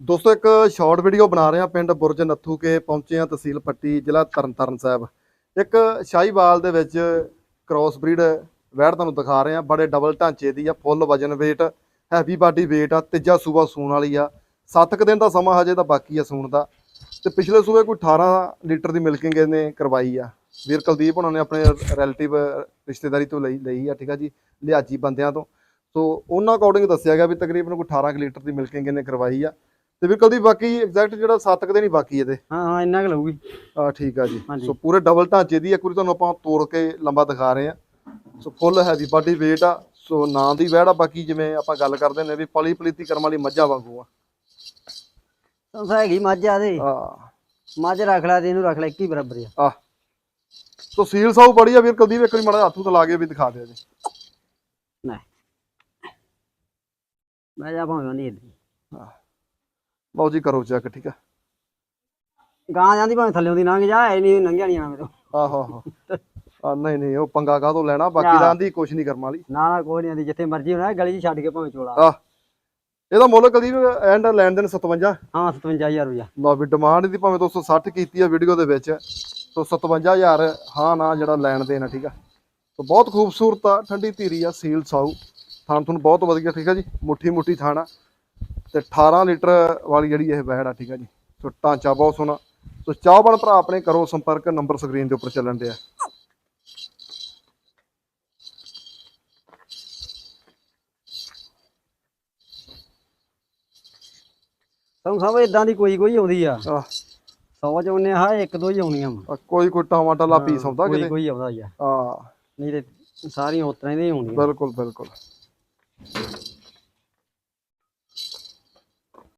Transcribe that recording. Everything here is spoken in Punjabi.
ਦੋਸਤੋ, ਇੱਕ ਸ਼ਾਰਟ ਵੀਡੀਓ ਬਣਾ ਰਹੇ ਹਾਂ ਪਿੰਡ ਬੁਰਜ ਨੱਥੂ ਕੇ ਪਹੁੰਚੇ ਹਾਂ ਤਹਿਸੀਲ ਪੱਟੀ, ਜ਼ਿਲ੍ਹਾ ਤਰਨਤਾਰਨ ਸਾਹਿਬ। ਇੱਕ ਸ਼ਾਹੀਵਾਲ ਦੇ ਵਿੱਚ ਕ੍ਰਾਸ ਬਰੀਡ ਵੈੜ ਤੁਹਾਨੂੰ ਦਿਖਾ ਰਹੇ ਹਾਂ। ਬੜੇ ਡਬਲ ਢਾਂਚੇ ਦੀ ਆ ਫੁੱਲ ਵਜਨ weight ਹੈਵੀ ਬਾਡੀ weight ਆ, ਤੀਜਾ ਸੂਬਾ ਸੂਣ ਵਾਲੀ ਆ। 7 ਕੁ ਦਿਨ ਦਾ ਸਮਾਂ ਹਜੇ ਤਾਂ ਬਾਕੀ ਆ ਸੂਣ ਦਾ। ਤੇ ਪਿਛਲੇ ਸੂਬੇ ਕੋਈ 18 ਲੀਟਰ ਦੀ ਮਿਲਕਿੰਗ ਇਹਨੇ ਕਰਵਾਈ ਆ। ਵੀਰ ਕੁਲਦੀਪ ਉਹਨਾਂ ਨੇ ਆਪਣੇ ਰਿਲੇਟਿਵ ਰਿਸ਼ਤੇਦਾਰੀ ਤੋਂ ਲਈ ਲਈ ਆ, ਠੀਕ ਆ ਜੀ, ਲਿਆਜੀ ਬੰਦਿਆਂ ਤੋਂ। ਸੋ ਉਹਨਾਂ ਅਕੋਰਡਿੰਗ ਦੱਸਿਆ ਗਿਆ ਵੀ ਤਕਰੀਬਨ ਕੋਈ 18 ਕੁ ਲੀਟਰ ਦੀ ਮਿਲਕਿੰਗ ਇਹਨੇ ਕਰਵਾਈ ਆ। ਤੇ ਵੀਰ ਕੁਲਦੀਪ ਬਾਕੀ ਐਗਜ਼ੈਕਟ ਜਿਹੜਾ 7 ਕੁ ਦਿਨ ਹੀ ਬਾਕੀ ਇਹਦੇ। ਹਾਂ ਹਾਂ ਇੰਨਾ ਕੁ ਲਊਗੀ। ਆ ਠੀਕ ਆ ਜੀ। ਸੋ ਪੂਰੇ ਡਬਲ ਢਾਂਚੇ ਦੀ ਇੱਕ ਵਾਰੀ ਤੁਹਾਨੂੰ ਆਪਾਂ ਤੋੜ ਕੇ ਲੰਬਾ ਦਿਖਾ ਰਹੇ ਆ so full heavy body weight ਆ। ਸੋ ਨਾਂ ਦੀ ਵਹਿੜ ਬਾਕੀ ਜਿਵੇਂ ਆਪਾਂ ਗੱਲ ਕਰਦੇ ਨੇ ਵੀ ਪਲੀ ਪਲੀਤੀ ਕਰਮ ਵਾਲੀ ਮੱਝਾਂ ਵਾਂਗੂ ਆ। ਤਾਂ ਹੈਗੀ ਮੱਝ ਆ ਦੇ। ਆ ਮੱਝ ਰੱਖ ਲੈ ਤੇ ਇਹਨੂੰ ਰੱਖ ਲੈ ਇੱਕ ਹੀ ਬਰਾਬਰ ਆ। ਆ। ਸੋ ਸੀਲ ਸਾਊ ਬੜੀ ਆ ਵੀਰ ਕੁਲਦੀਪ ਇੱਕ ਵਾਰੀ ਮਾੜਾ ਹੱਥੋਂ ਤੇ ਲਾ ਕੇ ਵੀ ਦਿਖਾ ਦਿਓ ਜੀ। ਨਹੀਂ। ਮੈਂ ਜਾ ਭਾਵੇਂ ਨਹੀਂ ਲਓ ਜੀ ਕਰੋ ਚੈੱਕ ਠੀਕ ਆ। ਗਾਂ ਜਾਂਦੀ ਭਾਵੇਂ ਥੱਲੇ ਦੀ ਲੰਘ ਜਾ ਐ ਨਹੀਂ ਲੰਘਿਆ ਨਹੀਂ ਆਣਾ ਮੇਰੇ ਤੋਂ। ਆਹੋ ਆਹੋ ਆ ਨਹੀਂ ਨਹੀਂ ਉਹ ਪੰਗਾ ਕਾਹਤੋਂ ਲੈਣਾ? ਬਾਕੀ ਦਾ ਆਂਦੀ ਕੁਛ ਨਹੀਂ ਕਰਮ ਵਾਲੀ। ਨਾ ਨਾ ਕੋਈ ਨਹੀਂ ਆਂਦੀ ਜਿੱਥੇ ਮਰਜ਼ੀ ਹੋਣਾ ਗਲੀ 'ਚ ਛੱਡ ਕੇ ਭਾਵੇਂ ਚੋਲਾ। ਆ ਇਹਦਾ ਮੁੱਲ ਕੁਲਦੀਪ ਐਂਡ ਲੈਣ ਦੇਣ 57 ਹਾਂ 57000 ਰੁਪਇਆ ਲਓ ਵੀ ਡਿਮਾਂਡ ਦੀ ਭਾਵੇਂ 260 ਕੀਤੀ ਆ ਵੀਡੀਓ ਦੇ ਵਿੱਚ ਸੋ 57000 ਹਾਂ ਨਾ ਜਿਹੜਾ ਲੈਣ ਦੇਣ ਆ ਠੀਕ ਆ। ਸੋ ਬਹੁਤ ਖੂਬਸੂਰਤ ਆ ਠੰਡੀ ਧੀਰੀ ਆ ਸੀਲ ਸਾਊ। ਥਾਣ ਤੁਹਾਨੂੰ ਬਹੁਤ ਵਧੀਆ ਠੀਕ ਆ ਜੀ ਮੁੱਠੀ ਮੁੱਠੀ ਥਾਣਾ ਤੇ 18 ਲੀਟਰ ਵਾਲੀ ਜਿਹੜੀ ਇਹ ਵਹਿੜ ਆ ਠੀਕ ਆ ਜੀ। ਸੋ ਢਾਂਚਾ ਬਹੁਤ ਸੋਹਣਾ। ਸੋ ਚਾਹਵਾਨ ਭਰਾ ਆਪਣੇ ਕਰੋ ਸੰਪਰਕ ਨੰਬਰ ਸਕਰੀਨ ਦੇ ਉੱਪਰ ਚੱਲਣ ਡਿਆ ਤੁਹਾਨੂੰ ਸਭ ਇਦਾਂ ਦੀ ਕੋਈ ਕੋਈ ਆਉਂਦੀ ਆ। ਆਹ, 100 ਚ ਹਾਂ ਇੱਕ ਦੋ ਹੀ ਆਉਣੀਆਂ ਵਾ। ਆ ਕੋਈ ਕੋਈ ਟਾਵਾਂ ਟਾਲਾ ਪੀਸ ਆਉਂਦਾ ਕੋਈ ਕਿਤੇ? ਕੋਈ ਆਉਂਦਾ ਹੀ ਆ। ਆ ਨਹੀਂ ਤੇ ਸਾਰੀਆਂ ਉਤਰਾਂ ਹੀ ਆਉਂਦੀਆਂ। ਬਿਲਕੁਲ ਬਿਲਕੁਲ।